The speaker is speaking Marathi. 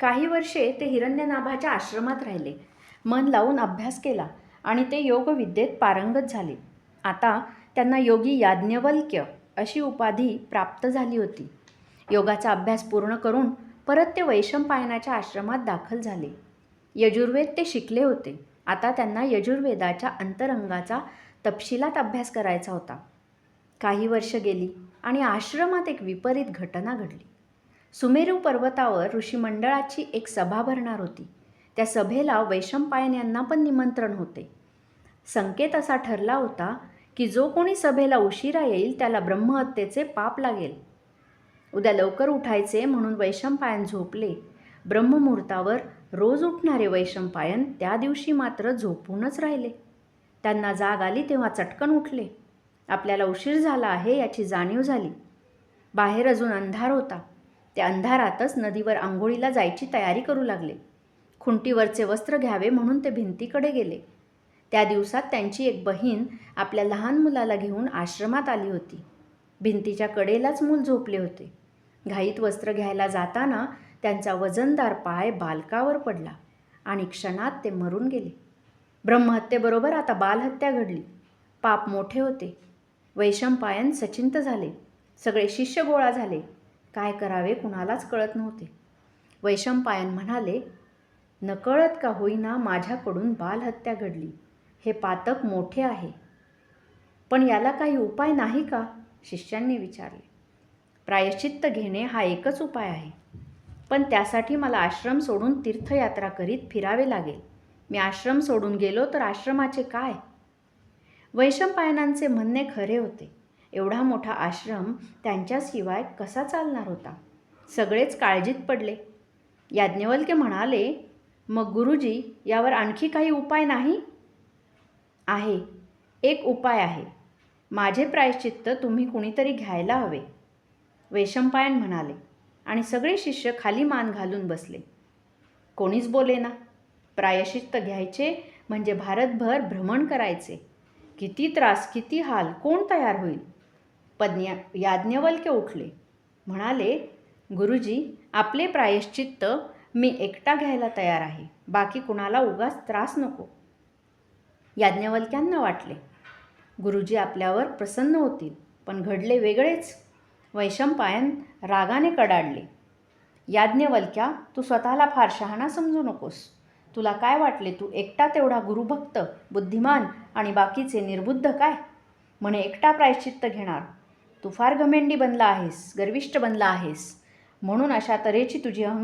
काही वर्षे ते हिरण्यनाभाच्या आश्रमात राहिले. मन लावून अभ्यास केला आणि ते योगविद्येत पारंगत झाले. आता त्यांना योगी याज्ञवल्क्य अशी उपाधी प्राप्त झाली होती. योगाचा अभ्यास पूर्ण करून परत ते वैशंपायनाच्या आश्रमात दाखल झाले. यजुर्वेद ते शिकले होते. आता त्यांना यजुर्वेदाच्या अंतरंगाचा तपशिलात अभ्यास करायचा होता. काही वर्ष गेली आणि आश्रमात एक विपरीत घटना घडली. सुमेरू पर्वतावर ऋषीमंडळाची एक सभा भरणार होती. त्या सभेला वैशंपायन यांना पण निमंत्रण होते. संकेत असा ठरला होता की जो कोणी सभेला उशिरा येईल त्याला ब्रह्महत्येचे पाप लागेल. उद्या लवकर उठायचे म्हणून वैशंपायन झोपले. ब्रह्ममुहूर्तावर रोज उठणारे वैशंपायन त्या दिवशी मात्र झोपूनच राहिले. त्यांना जाग आली तेव्हा चटकन उठले. आपल्याला उशीर झाला आहे याची जाणीव झाली. बाहेर अजून अंधार होता. त्या अंधारातच नदीवर आंघोळीला जायची तयारी करू लागले. खुंटीवरचे वस्त्र घ्यावे म्हणून ते भिंतीकडे गेले. त्या दिवसात त्यांची एक बहीण आपल्या लहान मुलाला घेऊन आश्रमात आली होती. भिंतीच्या कडेलाच मूल झोपले होते. घाईत वस्त्र घ्यायला जाताना त्यांचा वजनदार पाय बालकावर पडला आणि क्षणात ते मरून गेले. ब्रह्महत्येबरोबर आता बालहत्या घडली. पाप मोठे होते. वैशंपायन सचिंत झाले. सगळे शिष्य गोळा झाले. काय करावे कुणालाच कळत नव्हते. वैशंपायन म्हणाले नकळत का होईना माझ्याकडून बालहत्या घडली. हे पातक मोठे आहे. पण याला काही उपाय नाही का? शिष्यांनी विचारले. प्रायश्चित्त घेणे हा एकच उपाय आहे. पण त्यासाठी मला आश्रम सोडून तीर्थयात्रा करीत फिरावे लागेल. मी आश्रम सोडून गेलो तर आश्रमाचे काय? वैशंपायनांचे म्हणणे खरे होते. एवढा मोठा आश्रम त्यांच्याशिवाय कसा चालणार होता? सगळेच काळजीत पडले. याज्ञवल्के म्हणाले मग गुरुजी यावर आणखी काही उपाय नाही? आहे. एक उपाय आहे. माझे प्रायश्चित्त तुम्ही कुणीतरी घ्यायला हवे. वेशंपायन म्हणाले आणि सगळे शिष्य खाली मान घालून बसले. कोणीच बोले ना. प्रायश्चित्त घ्यायचे म्हणजे भारतभर भ्रमण करायचे. किती त्रास किती हाल कोण तयार होईल? पज्ञा याज्ञवल्क्य उठले. म्हणाले गुरुजी आपले प्रायश्चित्त मी एकटा घ्यायला तयार आहे. बाकी कुणाला उगाच त्रास नको. याज्ञवल्क्यांना वाटले गुरुजी आपल्यावर प्रसन्न होतील पण घडले वेगळेच. वैशंपायन रागाने कडाडले याज्ञवल्क्या तू स्वतःला फार शहाणा समजू नकोस. तुला काय वाटले तू एकटा तेवढा गुरुभक्त बुद्धिमान आणि बाकीचे निर्बुद्ध काय? म्हणे एकटा प्रायश्चित्त घेणार. तू फार घमेंडी बनला आहेस गर्विष्ठ बनला आहेस. म्हणून अशा तऱ्हेची तुझी अहं